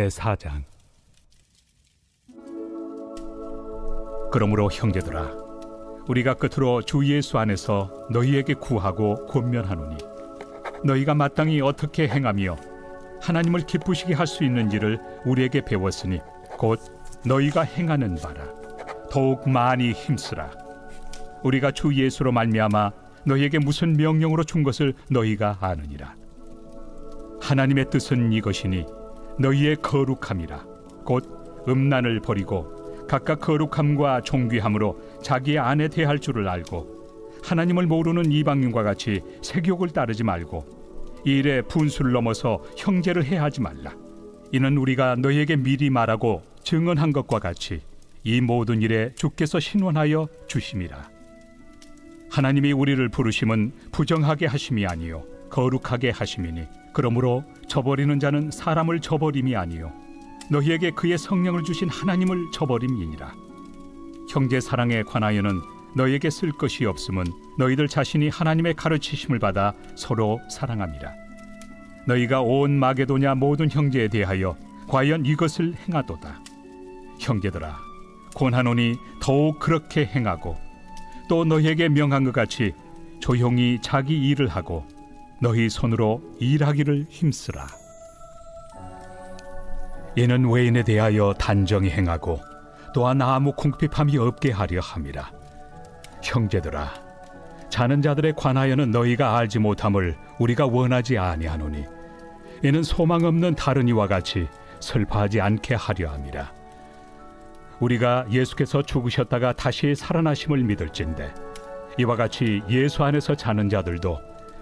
제4장. 그러므로 형제들아 우리가 끝으로 주 예수 안에서 너희에게 구하고 권면하노니 너희가 마땅히 어떻게 행하며 하나님을 기쁘시게 할 수 있는지를 우리에게 배웠으니 곧 너희가 행하는 바라. 더욱 많이 힘쓰라. 우리가 주 예수로 말미암아 너희에게 무슨 명령으로 준 것을 너희가 아느니라. 하나님의 뜻은 이것이니 너희의 거룩함이라. 곧 음란을 버리고 각각 거룩함과 존귀함으로 자기의 아내 대할 줄을 알고 하나님을 모르는 이방인과 같이 색욕을 따르지 말고 이 일에 분수를 넘어서 형제를 해하지 말라. 이는 우리가 너희에게 미리 말하고 증언한 것과 같이 이 모든 일에 주께서 신원하여 주심이라. 하나님이 우리를 부르심은 부정하게 하심이 아니요 거룩하게 하심이니 그러므로 저버리는 자는 사람을 저버림이 아니요. 너희에게 그의 성령을 주신 하나님을 저버림이니라. 형제 사랑에 관하여는 너희에게 쓸 것이 없음은 너희들 자신이 하나님의 가르치심을 받아 서로 사랑함이라. 너희가 온 마게도냐 모든 형제에 대하여 과연 이것을 행하도다. 형제들아 권하노니 더욱 그렇게 행하고 또 너희에게 명한 것 같이 조용히 자기 일을 하고 너희 손으로 일하기를 힘쓰라. 이는 외인에 대하여 단정히 행하고 또한 아무 궁핍함이 없게 하려 함이라. 형제들아, 자는 자들에 관하여는 너희가 알지 못함을 우리가 원하지 아니하노니 이는 소망 없는 다른 이와 같이 슬퍼하지 않게 하려 함이라. 우리가 예수께서 죽으셨다가 다시 살아나심을 믿을진데 이와 같이 예수 안에서 자는 자들도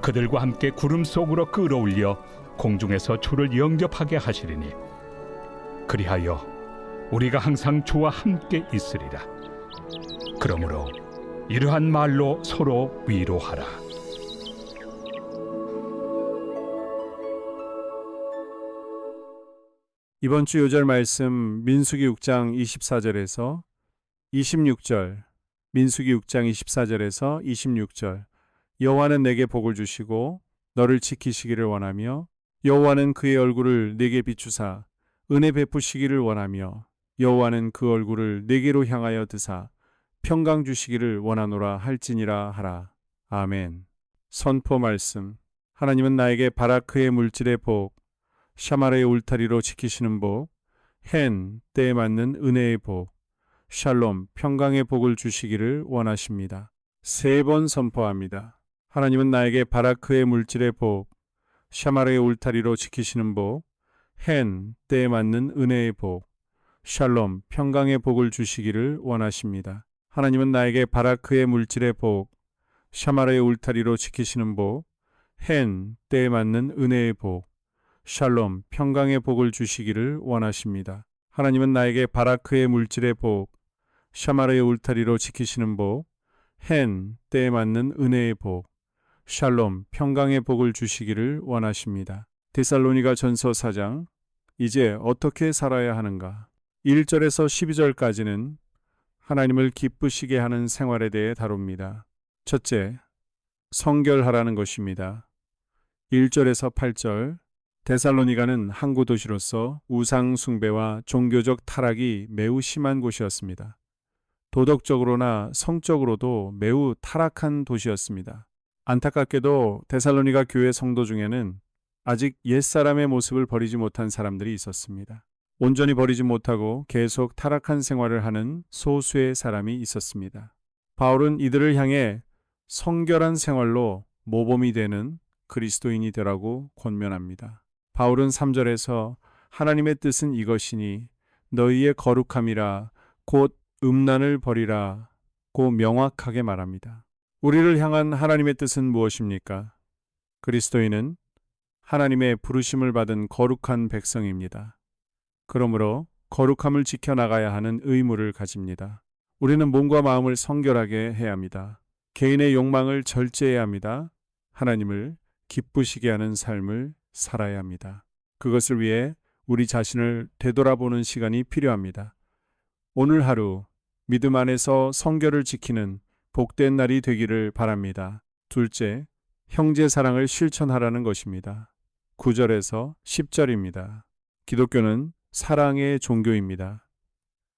그들과 함께 구름 속으로 끌어올려 공중에서 주를 영접하게 하시리니 그리하여 우리가 항상 주와 함께 있으리라. 그러므로 이러한 말로 서로 위로하라. 이번 주 요절 말씀 민수기 6장 24절에서 26절 민수기 6장 24절에서 26절 여호와는 내게 복을 주시고 너를 지키시기를 원하며 여호와는 그의 얼굴을 내게 비추사 은혜 베푸시기를 원하며 여호와는 그 얼굴을 내게로 향하여 드사 평강 주시기를 원하노라 할지니라 하라 아멘 선포 말씀 하나님은 나에게 바라크의 물질의 복 샤마르의 울타리로 지키시는 복, hen, 때에 맞는 은혜의 복, 샬롬, 평강의 복을 주시기를 원하십니다. 세 번 선포합니다. 하나님은 나에게 바라크의 물질의 복, 샤마르의 울타리로 지키시는 복, hen, 때에 맞는 은혜의 복, 샬롬, 평강의 복을 주시기를 원하십니다. 하나님은 나에게 바라크의 물질의 복, 샤마르의 울타리로 지키시는 복, hen, 때에 맞는 은혜의 복, 샬롬, 평강의 복을 주시기를 원하십니다. 하나님은 나에게 바라크의 물질의 복, 샤마르의 울타리로 지키시는 복, hen, 때에 맞는 은혜의 복, 샬롬, 평강의 복을 주시기를 원하십니다. 데살로니가 전서 4장, 이제 어떻게 살아야 하는가? 1절에서 12절까지는 하나님을 기쁘시게 하는 생활에 대해 다룹니다. 첫째, 성결하라는 것입니다. 1절에서 8절, 데살로니가는 항구 도시로서 우상 숭배와 종교적 타락이 매우 심한 곳이었습니다. 도덕적으로나 성적으로도 매우 타락한 도시였습니다. 안타깝게도 데살로니가 교회 성도 중에는 아직 옛사람의 모습을 버리지 못한 사람들이 있었습니다. 온전히 버리지 못하고 계속 타락한 생활을 하는 소수의 사람이 있었습니다. 바울은 이들을 향해 성결한 생활로 모범이 되는 그리스도인이 되라고 권면합니다. 바울은 3절에서 하나님의 뜻은 이것이니 너희의 거룩함이라 곧 음란을 버리라 고 명확하게 말합니다. 우리를 향한 하나님의 뜻은 무엇입니까? 그리스도인은 하나님의 부르심을 받은 거룩한 백성입니다. 그러므로 거룩함을 지켜나가야 하는 의무를 가집니다. 우리는 몸과 마음을 성결하게 해야 합니다. 개인의 욕망을 절제해야 합니다. 하나님을 기쁘시게 하는 삶을 살아야 합니다. 그것을 위해 우리 자신을 되돌아보는 시간이 필요합니다. 오늘 하루 믿음 안에서 성결을 지키는 복된 날이 되기를 바랍니다. 둘째, 형제 사랑을 실천하라는 것입니다. 9절에서 10절입니다. 기독교는 사랑의 종교입니다.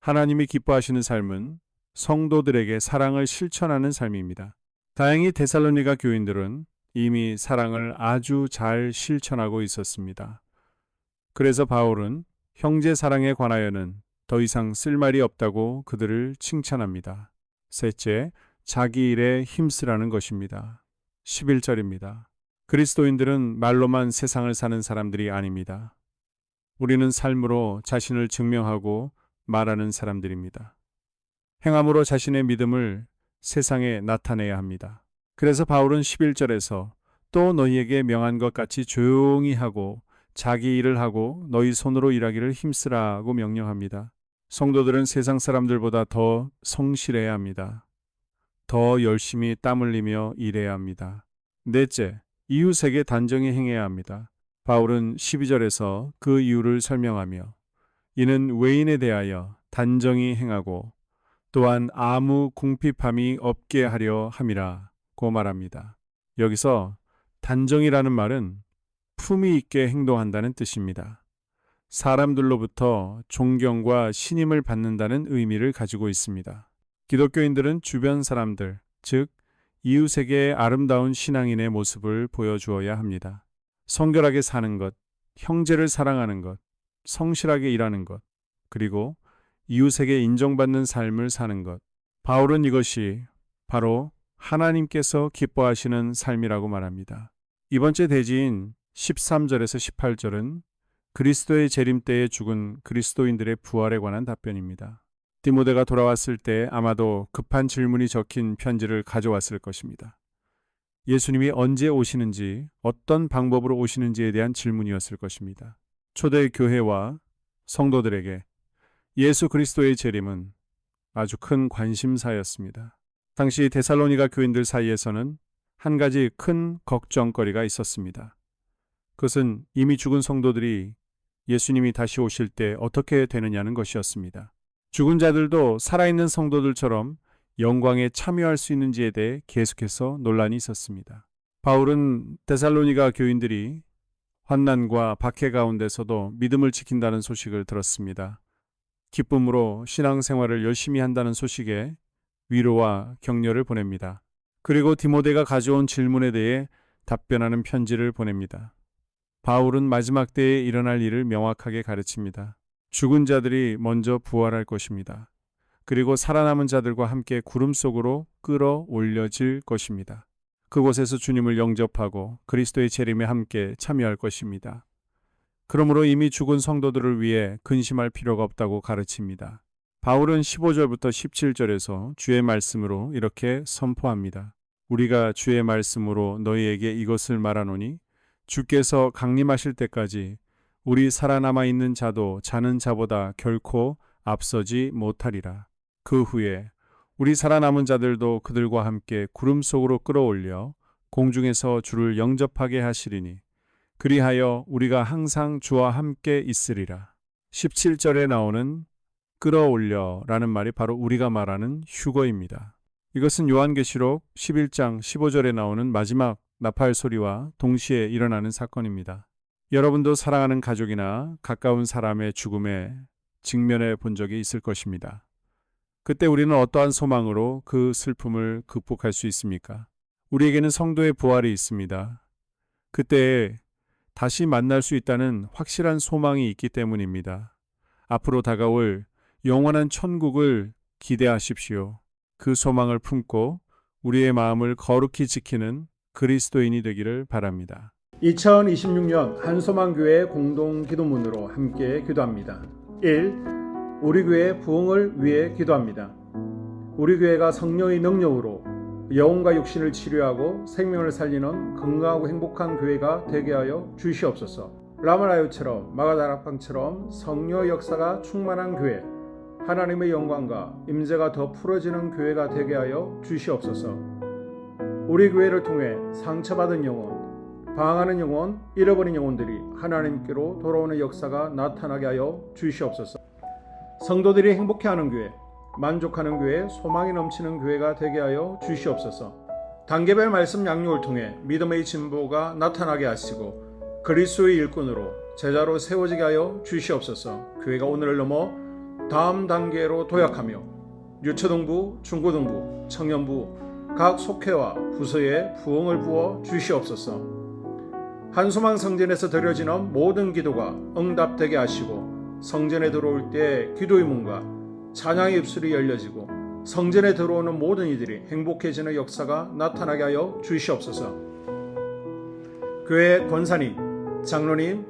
하나님이 기뻐하시는 삶은 성도들에게 사랑을 실천하는 삶입니다. 다행히 데살로니가 교인들은 이미 사랑을 아주 잘 실천하고 있었습니다. 그래서 바울은 형제 사랑에 관하여는 더 이상 쓸 말이 없다고 그들을 칭찬합니다. 셋째, 자기 일에 힘쓰라는 것입니다. 11절입니다. 그리스도인들은 말로만 세상을 사는 사람들이 아닙니다. 우리는 삶으로 자신을 증명하고 말하는 사람들입니다. 행함으로 자신의 믿음을 세상에 나타내야 합니다. 그래서 바울은 11절에서 또 너희에게 명한 것 같이 조용히 하고 자기 일을 하고 너희 손으로 일하기를 힘쓰라고 명령합니다. 성도들은 세상 사람들보다 더 성실해야 합니다. 더 열심히 땀 흘리며 일해야 합니다. 넷째, 이웃에게 단정히 행해야 합니다. 바울은 12절에서 그 이유를 설명하며 이는 외인에 대하여 단정히 행하고 또한 아무 궁핍함이 없게 하려 함이라 고 말합니다. 여기서 단정이라는 말은 품위 있게 행동한다는 뜻입니다. 사람들로부터 존경과 신임을 받는다는 의미를 가지고 있습니다. 기독교인들은 주변 사람들, 즉 이웃에게 아름다운 신앙인의 모습을 보여주어야 합니다. 성결하게 사는 것, 형제를 사랑하는 것, 성실하게 일하는 것, 그리고 이웃에게 인정받는 삶을 사는 것. 바울은 이것이 바로 하나님께서 기뻐하시는 삶이라고 말합니다. 이번 주 대지인 13절에서 18절은 그리스도의 재림 때에 죽은 그리스도인들의 부활에 관한 답변입니다. 디모데가 돌아왔을 때 아마도 급한 질문이 적힌 편지를 가져왔을 것입니다. 예수님이 언제 오시는지, 어떤 방법으로 오시는지에 대한 질문이었을 것입니다. 초대 교회와 성도들에게 예수 그리스도의 재림은 아주 큰 관심사였습니다. 당시 데살로니가 교인들 사이에서는 한 가지 큰 걱정거리가 있었습니다. 그것은 이미 죽은 성도들이 예수님이 다시 오실 때 어떻게 되느냐는 것이었습니다. 죽은 자들도 살아있는 성도들처럼 영광에 참여할 수 있는지에 대해 계속해서 논란이 있었습니다. 바울은 데살로니가 교인들이 환난과 박해 가운데서도 믿음을 지킨다는 소식을 들었습니다. 기쁨으로 신앙생활을 열심히 한다는 소식에 위로와 격려를 보냅니다. 그리고 디모데가 가져온 질문에 대해 답변하는 편지를 보냅니다. 바울은 마지막 때에 일어날 일을 명확하게 가르칩니다. 죽은 자들이 먼저 부활할 것입니다. 그리고 살아남은 자들과 함께 구름 속으로 끌어 올려질 것입니다. 그곳에서 주님을 영접하고 그리스도의 재림에 함께 참여할 것입니다. 그러므로 이미 죽은 성도들을 위해 근심할 필요가 없다고 가르칩니다. 바울은 15절부터 17절에서 주의 말씀으로 이렇게 선포합니다. 우리가 주의 말씀으로 너희에게 이것을 말하노니 주께서 강림하실 때까지 우리 살아남아 있는 자도 자는 자보다 결코 앞서지 못하리라. 그 후에 우리 살아남은 자들도 그들과 함께 구름 속으로 끌어올려 공중에서 주를 영접하게 하시리니 그리하여 우리가 항상 주와 함께 있으리라. 17절에 나오는 끌어올려라는 말이 바로 우리가 말하는 휴거입니다. 이것은 요한계시록 11장 15절에 나오는 마지막 나팔 소리와 동시에 일어나는 사건입니다. 여러분도 사랑하는 가족이나 가까운 사람의 죽음에 직면해 본 적이 있을 것입니다. 그때 우리는 어떠한 소망으로 그 슬픔을 극복할 수 있습니까? 우리에게는 성도의 부활이 있습니다. 그때 다시 만날 수 있다는 확실한 소망이 있기 때문입니다. 앞으로 다가올 영원한 천국을 기대하십시오. 그 소망을 품고 우리의 마음을 거룩히 지키는 그리스도인이 되기를 바랍니다. 2026년 한소망교회 공동 기도문으로 함께 기도합니다. 1. 우리 교회 부흥을 위해 기도합니다. 우리 교회가 성령의 능력으로 영혼과 육신을 치료하고 생명을 살리는 건강하고 행복한 교회가 되게 하여 주시옵소서. 라마라요처럼 마가다락방처럼 성녀 역사가 충만한 교회, 하나님의 영광과 임재가 더 풀어지는 교회가 되게 하여 주시옵소서. 우리 교회를 통해 상처받은 영혼, 방황하는 영혼, 잃어버린 영혼들이 하나님께로 돌아오는 역사가 나타나게 하여 주시옵소서. 성도들이 행복해하는 교회, 만족하는 교회, 소망이 넘치는 교회가 되게 하여 주시옵소서. 단계별 말씀 양육을 통해 믿음의 진보가 나타나게 하시고 그리스도의 일꾼으로 제자로 세워지게 하여 주시옵소서. 교회가 오늘을 넘어 다음 단계로 도약하며 유초등부, 중고등부, 청년부 각 속회와 부서에 부흥을 부어 주시옵소서. 한소망 성전에서 드려지는 모든 기도가 응답되게 하시고 성전에 들어올 때 기도의 문과 찬양의 입술이 열려지고 성전에 들어오는 모든 이들이 행복해지는 역사가 나타나게 하여 주시옵소서. 교회 권사님, 장로님,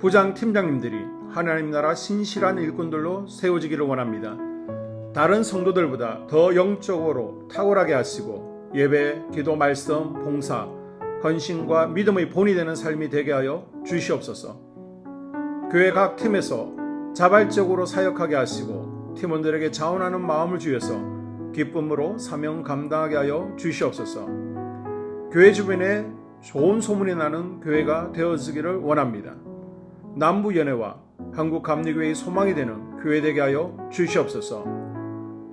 부장 팀장님들이 하나님 나라 신실한 일꾼들로 세워지기를 원합니다. 다른 성도들보다 더 영적으로 탁월하게 하시고 예배, 기도, 말씀, 봉사, 헌신과 믿음의 본이 되는 삶이 되게 하여 주시옵소서. 교회 각 팀에서 자발적으로 사역하게 하시고 팀원들에게 자원하는 마음을 주여서 기쁨으로 사명 감당하게 하여 주시옵소서. 교회 주변에 좋은 소문이 나는 교회가 되어지기를 원합니다. 남부 연회와 한국 감리교회의 소망이 되는 교회 되게 하여 주시옵소서.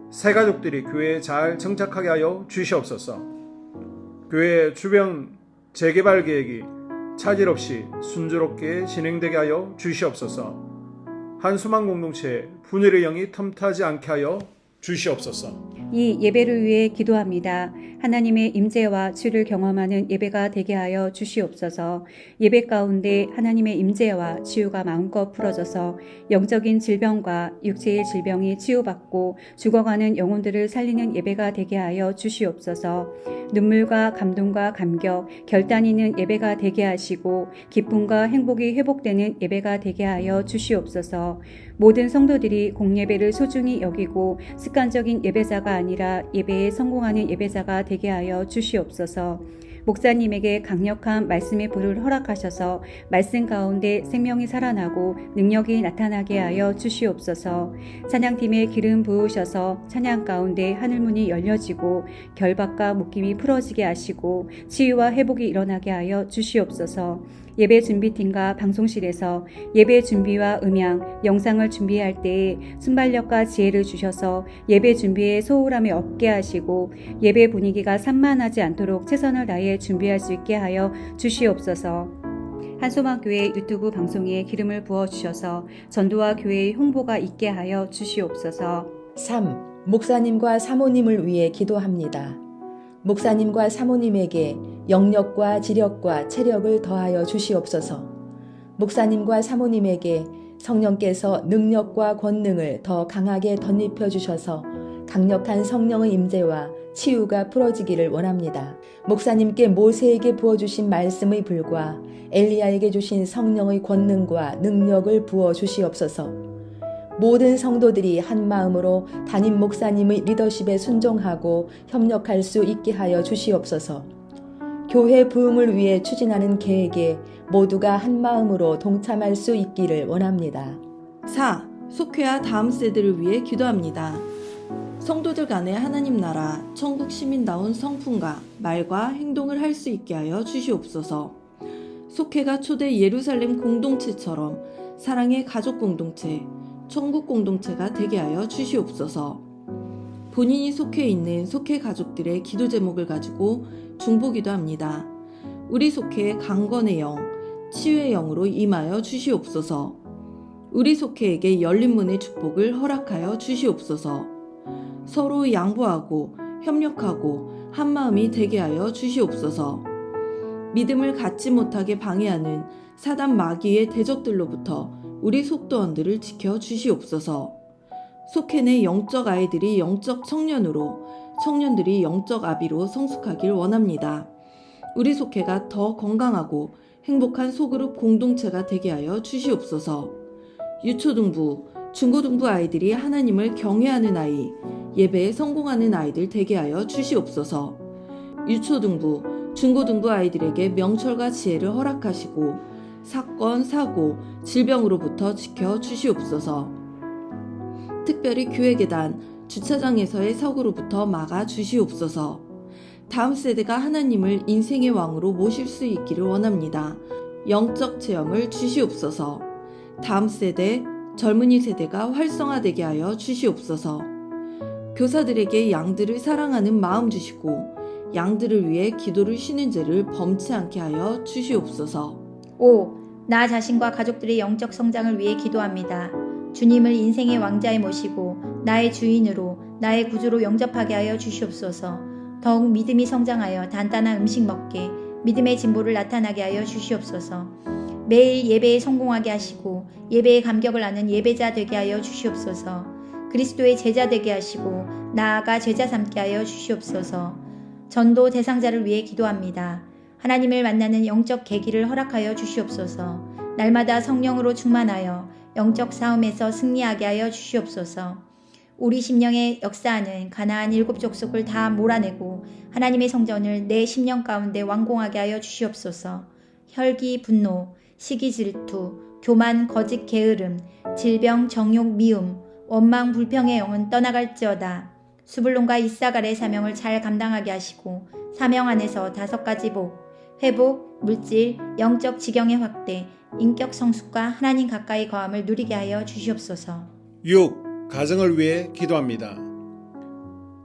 새 가족들이 교회에 잘 정착하게 하여 주시옵소서. 교회 주변 재개발 계획이 차질 없이 순조롭게 진행되게 하여 주시옵소서. 한수만 공동체에 분열의 영이 틈타지 않게 하여 주시옵소서. 이 예배를 위해 기도합니다. 하나님의 임재와 주를 경험하는 예배가 되게 하여 주시옵소서. 예배 가운데 하나님의 임재와 치유가 마음껏 풀어져서 영적인 질병과 육체의 질병이 치유받고 죽어가는 영혼들을 살리는 예배가 되게 하여 주시옵소서. 눈물과 감동과 감격, 결단 있는 예배가 되게 하시고 기쁨과 행복이 회복되는 예배가 되게 하여 주시옵소서. 모든 성도들이 공예배를 소중히 여기고 습관적인 예배자가 아니라 예배에 성공하는 예배자가 되게 하여 주시옵소서. 목사님에게 강력한 말씀의 불을 허락하셔서 말씀 가운데 생명이 살아나고 능력이 나타나게 하여 주시옵소서. 찬양팀에 기름 부으셔서 찬양 가운데 하늘문이 열려지고 결박과 묶임이 풀어지게 하시고 치유와 회복이 일어나게 하여 주시옵소서. 예배 준비팀과 방송실에서 예배 준비와 음향, 영상을 준비할 때에 순발력과 지혜를 주셔서 예배 준비에 소홀함이 없게 하시고 예배 분위기가 산만하지 않도록 최선을 다해 준비할 수 있게 하여 주시옵소서. 한소망교회 유튜브 방송에 기름을 부어 주셔서 전도와 교회의 홍보가 있게 하여 주시옵소서. 3. 목사님과 사모님을 위해 기도합니다. 목사님과 사모님에게 영력과 지력과 체력을 더하여 주시옵소서. 목사님과 사모님에게 성령께서 능력과 권능을 더 강하게 덧입혀 주셔서 강력한 성령의 임재와 치유가 풀어지기를 원합니다. 목사님께 모세에게 부어주신 말씀의 불과 엘리야에게 주신 성령의 권능과 능력을 부어 주시옵소서. 모든 성도들이 한 마음으로 담임 목사님의 리더십에 순종하고 협력할 수 있게 하여 주시옵소서. 교회 부흥을 위해 추진하는 계획에 모두가 한 마음으로 동참할 수 있기를 원합니다. 4. 속회와 다음 세대를 위해 기도합니다. 성도들 간의 하나님 나라, 천국 시민다운 성품과 말과 행동을 할 수 있게 하여 주시옵소서. 속회가 초대 예루살렘 공동체처럼 사랑의 가족 공동체, 천국 공동체가 되게 하여 주시옵소서. 본인이 속해 있는 속해 가족들의 기도 제목을 가지고 중보기도 합니다. 우리 속해의 강건의 영, 치유의 영으로 임하여 주시옵소서. 우리 속해에게 열린 문의 축복을 허락하여 주시옵소서. 서로 양보하고 협력하고 한 마음이 되게 하여 주시옵소서. 믿음을 갖지 못하게 방해하는 사단 마귀의 대적들로부터 우리 속도원들을 지켜 주시옵소서. 속해 내 영적 아이들이 영적 청년으로, 청년들이 영적 아비로 성숙하길 원합니다. 우리 속해가 더 건강하고 행복한 소그룹 공동체가 되게 하여 주시옵소서. 유초등부, 중고등부 아이들이 하나님을 경외하는 아이, 예배에 성공하는 아이들 되게 하여 주시옵소서. 유초등부, 중고등부 아이들에게 명철과 지혜를 허락하시고 사건, 사고, 질병으로부터 지켜 주시옵소서. 특별히 교회 계단, 주차장에서의 사고로부터 막아 주시옵소서. 다음 세대가 하나님을 인생의 왕으로 모실 수 있기를 원합니다. 영적 체험을 주시옵소서. 다음 세대, 젊은이 세대가 활성화되게 하여 주시옵소서. 교사들에게 양들을 사랑하는 마음 주시고 양들을 위해 기도를 쉬는 죄를 범치 않게 하여 주시옵소서. 5. 나 자신과 가족들의 영적 성장을 위해 기도합니다. 주님을 인생의 왕자에 모시고 나의 주인으로 나의 구주로 영접하게 하여 주시옵소서. 더욱 믿음이 성장하여 단단한 음식 먹게 믿음의 진보를 나타나게 하여 주시옵소서. 매일 예배에 성공하게 하시고 예배의 감격을 아는 예배자 되게 하여 주시옵소서. 그리스도의 제자 되게 하시고 나아가 제자 삼게 하여 주시옵소서. 전도 대상자를 위해 기도합니다. 하나님을 만나는 영적 계기를 허락하여 주시옵소서. 날마다 성령으로 충만하여 영적 싸움에서 승리하게 하여 주시옵소서. 우리 심령에 역사하는 가나안 일곱 족속을 다 몰아내고 하나님의 성전을 내 심령 가운데 완공하게 하여 주시옵소서. 혈기, 분노, 시기, 질투, 교만, 거짓, 게으름, 질병, 정욕, 미움, 원망, 불평의 영은 떠나갈지어다. 수불론과 이사갈의 사명을 잘 감당하게 하시고 사명 안에서 다섯 가지 복, 회복, 물질, 영적 지경의 확대, 인격 성숙과 하나님 가까이 거함을 누리게 하여 주시옵소서. 6. 가정을 위해 기도합니다.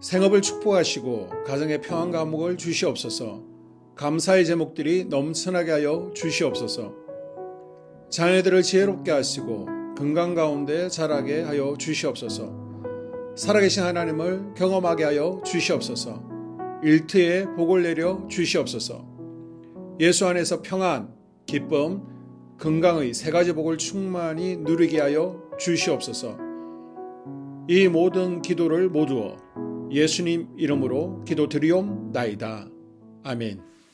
생업을 축복하시고 가정의 평안 감옥을 주시옵소서. 감사의 제목들이 넘쳐나게 하여 주시옵소서. 자녀들을 지혜롭게 하시고 건강 가운데 자라게 하여 주시옵소서. 살아계신 하나님을 경험하게 하여 주시옵소서. 일터에 복을 내려 주시옵소서. 예수 안에서 평안, 기쁨, 건강의 세 가지 복을 충만히 누리게 하여 주시옵소서. 이 모든 기도를 모두어 예수님 이름으로 기도드리옵나이다. 아멘.